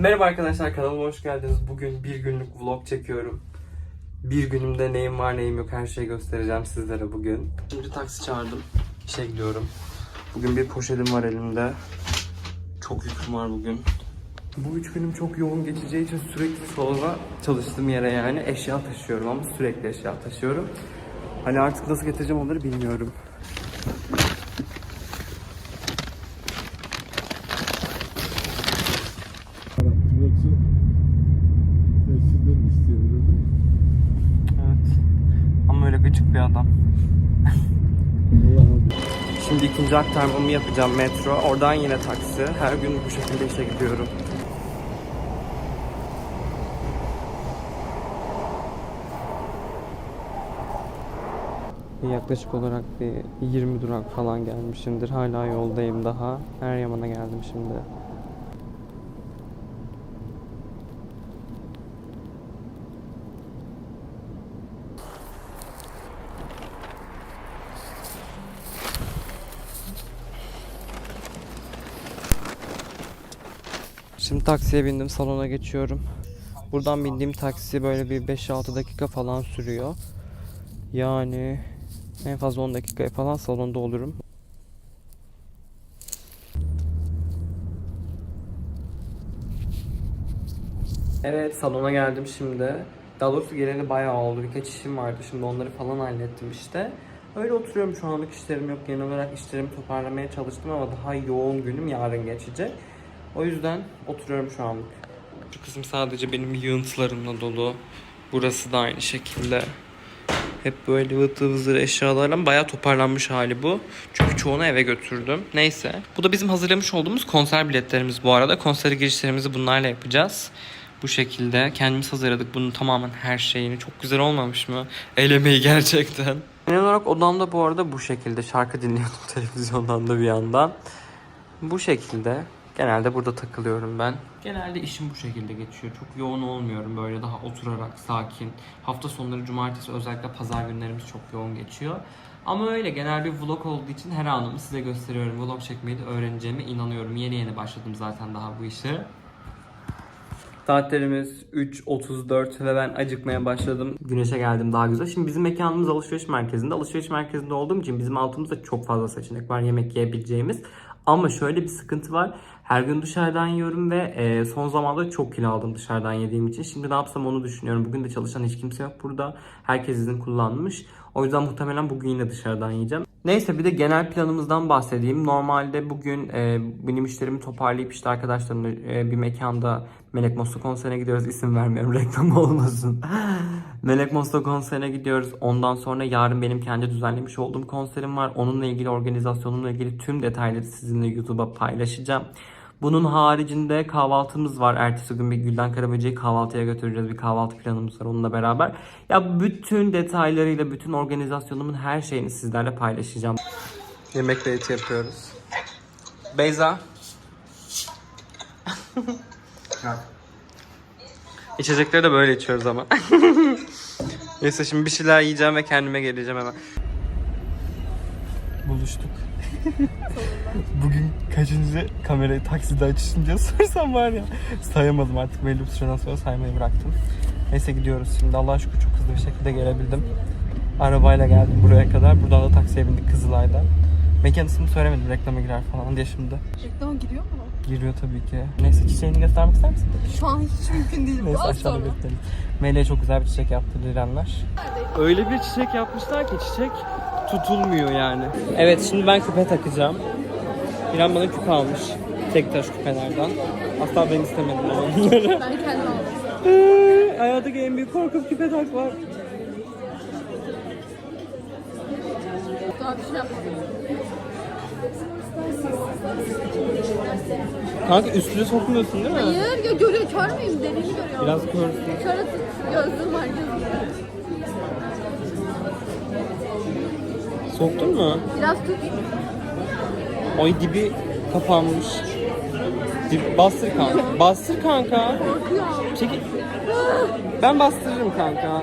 Merhaba arkadaşlar kanalıma hoş geldiniz. Bugün bir günlük vlog çekiyorum. Bir günümde neyim var neyim yok her şeyi göstereceğim sizlere bugün. Şimdi taksi çağırdım. İşe gidiyorum. Bugün bir poşetim var elimde. Çok yüküm var bugün. Bu üç günüm çok yoğun geçeceği için sürekli sonra çalıştığım yere yani eşya taşıyorum ama sürekli eşya taşıyorum. Hani artık nasıl getireceğim onları bilmiyorum. Şimdi ikinci aktarmamı yapacağım metro. Oradan yine taksi. Her gün bu şekilde işe gidiyorum. Yaklaşık olarak bir 20 durak falan gelmişimdir. Hala yoldayım daha. Her yamana geldim şimdi. Şimdi taksiye bindim, salona geçiyorum. Buradan bindiğim taksi böyle bir 5-6 dakika falan sürüyor. Yani en fazla 10 dakikaya falan salonda olurum. Evet salona geldim şimdi. Daha doğrusu geleli bayağı oldu. Birkaç işim vardı. Şimdi onları falan hallettim işte. Öyle oturuyorum şu anlık işlerim yok. Genel olarak işlerimi toparlamaya çalıştım ama daha yoğun günüm yarın geçecek. O yüzden oturuyorum şu anlık. Şu kısım sadece benim yığıntılarımla dolu. Burası da aynı şekilde. Hep böyle vıtı vızır eşyalarla bayağı toparlanmış hali bu. Çünkü çoğunu eve götürdüm. Neyse. Bu da bizim hazırlamış olduğumuz konser biletlerimiz bu arada. Konser girişlerimizi bunlarla yapacağız. Bu şekilde kendimiz hazırladık bunun tamamen her şeyini. Çok güzel olmamış mı? El emeği gerçekten. Genel olarak odamda bu arada bu şekilde şarkı dinliyordum televizyondan da bir yandan. Bu şekilde genelde burada takılıyorum ben. Genelde işim bu şekilde geçiyor. Çok yoğun olmuyorum böyle daha oturarak sakin. Hafta sonları cumartesi özellikle pazar günlerimiz çok yoğun geçiyor. Ama öyle genel bir vlog olduğu için her anımı size gösteriyorum. Vlog çekmeyi de öğreneceğime inanıyorum. Yeni yeni başladım zaten daha bu işe. Saatlerimiz 3.34 ve ben acıkmaya başladım. Güneşe geldim daha güzel. Şimdi bizim mekanımız alışveriş merkezinde. Alışveriş merkezinde olduğum için bizim altımızda çok fazla seçenek var yemek yiyebileceğimiz. Ama şöyle bir sıkıntı var. Her gün dışarıdan yiyorum ve e, son zamanda çok kilo aldım dışarıdan yediğim için. Şimdi ne yapsam onu düşünüyorum. Bugün de çalışan hiç kimse yok burada. Herkes izin kullanmış. O yüzden muhtemelen bugün yine dışarıdan yiyeceğim. Neyse bir de genel planımızdan bahsedeyim. Normalde bugün e, benim işlerimi toparlayıp işte arkadaşlarımla e, bir mekanda Melek Mosta konserine gidiyoruz. İsim vermiyorum reklam olmasın. Melek Mosta konserine gidiyoruz. Ondan sonra yarın benim kendi düzenlemiş olduğum konserim var. Onunla ilgili organizasyonumla ilgili tüm detayları sizinle YouTube'a paylaşacağım. Bunun haricinde kahvaltımız var. Ertesi gün bir Gülden Karaböcek'i kahvaltıya götüreceğiz. Bir kahvaltı planımız var onunla beraber. Ya bütün detaylarıyla, bütün organizasyonumun her şeyini sizlerle paylaşacağım. Yemek date yapıyoruz. Beyza. İçecekleri de böyle içiyoruz ama. Neyse şimdi bir şeyler yiyeceğim ve kendime geleceğim hemen. Buluştuk. Bugün kaçıncı kamerayı takside açışın diye sorsam var ya. Sayamadım artık belli bir süreden sonra saymayı bıraktım. Neyse gidiyoruz şimdi Allah'a şükür çok hızlı bir şekilde gelebildim. Arabayla geldim buraya kadar. Buradan da taksiye bindik Kızılay'dan. Mekan ismini söylemedim reklama girer falan diye şimdi. Reklama giriyor mu? Giriyor tabii ki. Neyse çiçeğini göstermek ister misin? Şu an hiç mümkün değil. Neyse aşağıda bekleyelim. Meleğe çok güzel bir çiçek yaptı Lirenler. Öyle bir çiçek yapmışlar ki çiçek tutulmuyor yani. Evet şimdi ben küpe takacağım. İrem bana küpe almış. Tek taş küpelerden. Asla ben istemedim ama onları. Ben kendim aldım. Hayattaki en büyük korkum küpe takmak. Daha bir şey yapmadım. Kanka üstüne sokmuyorsun değil mi? Hayır ya görüyor kör müyüm? Deliğini görüyor. Biraz körsün. Kör atıp gözlüğüm var gözlüğüm. Soktun mu? Biraz tut. Ay dibi kapanmış. Dip, bastır kanka. Bastır kanka. Çekil. Ben bastırırım kanka.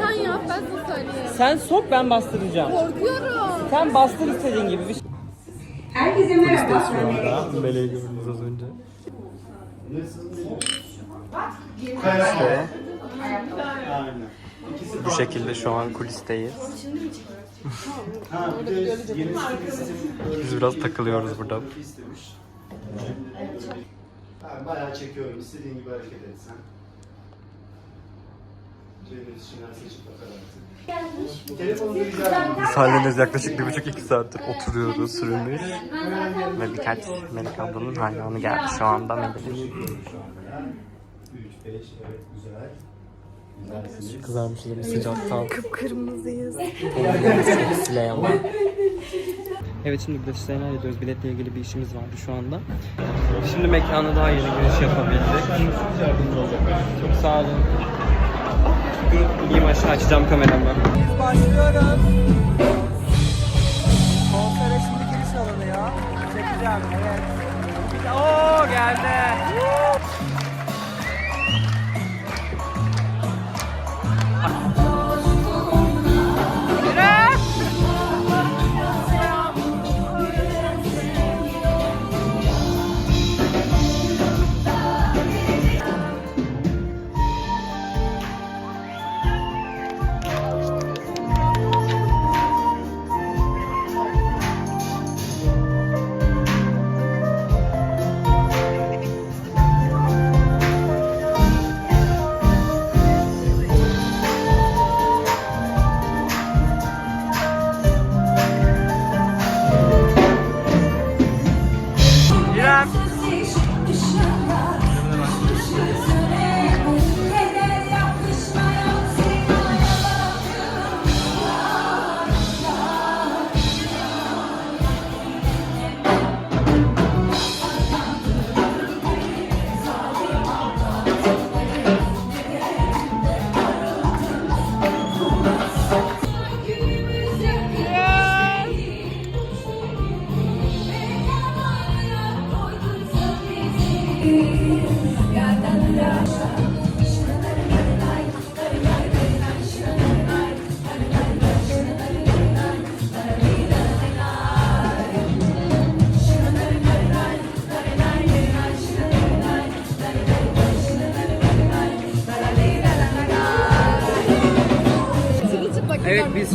Sen yap ben sana söyleyeyim. Sen sok ben bastıracağım. Korkuyorum. Sen bastır istediğin gibi. Bir... Herkese merhaba. Meleği gördünüz az önce. İşte bu şekilde şu an kulisteyiz. Biz biraz takılıyoruz burada. Ben bayağı çekiyorum. İstediğin gibi hareket et sen. Ceylin içinden seçip bakar artık. Telefonu rica edeyim. Biz haliniz yaklaşık bir buçuk iki saattir oturuyoruz sürünmüş. Ve birkaç Melek ablanın hayranı geldi şu anda Melek. 3, 5, evet güzel. Güzelsiniz. Kızarmışlar sıcaktan. Kıpkırmızıyız. Siley ama. Evet şimdi işlerini hallediyoruz. Biletle ilgili bir işimiz vardı şu anda. Şimdi mekana daha yeni giriş yapabildik. Çok sağ olun. İyiyim aşağı açacağım kameramı. Biz başlıyoruz. Konsere şimdi giriş alınıyor. Çekeceğim evet. Oo geldi.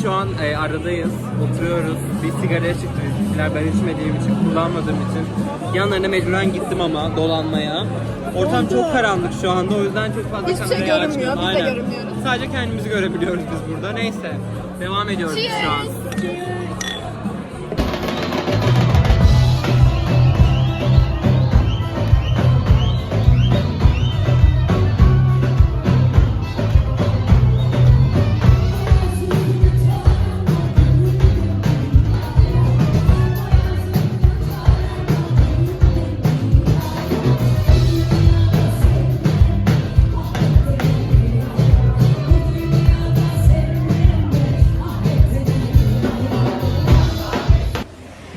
Biz şu an e, aradayız. Oturuyoruz. Bir sigaraya çıktık bizimkiler. Ben içmediğim için, kullanmadığım için. Yanlarına mecburen gittim ama dolanmaya. Ortam çok karanlık şu anda o yüzden çok fazla Hiçbir şey kamerayı görünmüyor, açmıyorum. biz de Aynen. görünmüyoruz. Sadece kendimizi görebiliyoruz biz burada. Neyse. Devam ediyoruz biz şu an.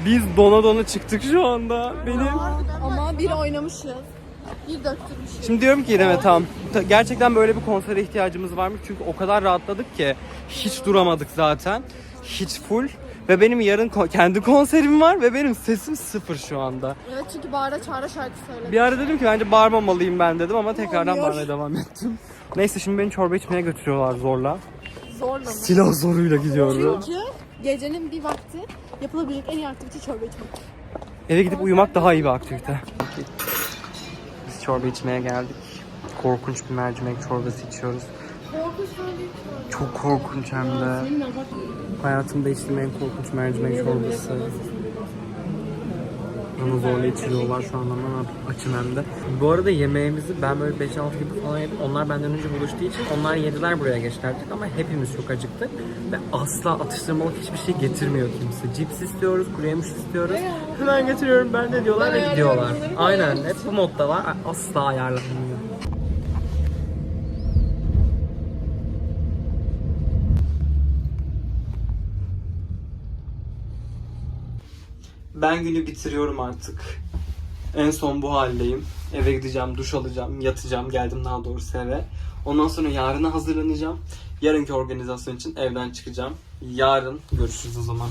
Biz dona dona çıktık şu anda. Benim. Ama bir oynamışız. Bir döktürmüşüz. Şimdi diyorum ki İrem'e tam ta- gerçekten böyle bir konsere ihtiyacımız varmış çünkü o kadar rahatladık ki hiç duramadık zaten. Hiç full ve benim yarın ko- kendi konserim var ve benim sesim sıfır şu anda. Evet çünkü bağıra çağıra şarkı söyledi. Bir ara dedim ki bence bağırmamalıyım ben dedim ama tekrardan Oluyor. bağırmaya devam ettim. Neyse şimdi beni çorba içmeye götürüyorlar zorla. Zorla mı? Silah zoruyla gidiyorum. Çünkü gecenin bir vakti yapılabilecek en iyi aktivite çorba içmek. Eve gidip uyumak daha iyi bir aktivite. Biz çorba içmeye geldik. Korkunç bir mercimek çorbası içiyoruz. Korkunç. Çok korkunç hem de. Hayatımda içtiğim en korkunç mercimek çorbası. Bana zorla içiriyorlar şu anda yapayım açım hem de. Bu arada yemeğimizi ben böyle 5-6 gibi falan yedim. Onlar benden önce buluştuğu için onlar yediler buraya geçerdik ama hepimiz çok acıktık. Ve asla atıştırmalık hiçbir şey getirmiyor kimse. Cips istiyoruz, kuru yemiş istiyoruz. Hemen getiriyorum ben de diyorlar Ben ve gidiyorlar. Aynen hep bu modda var. Asla ayarlanmıyor. Ben günü bitiriyorum artık. En son bu haldeyim. Eve gideceğim, duş alacağım, yatacağım. Geldim daha doğrusu eve. Ondan sonra yarına hazırlanacağım. Yarınki organizasyon için evden çıkacağım. Yarın görüşürüz o zaman.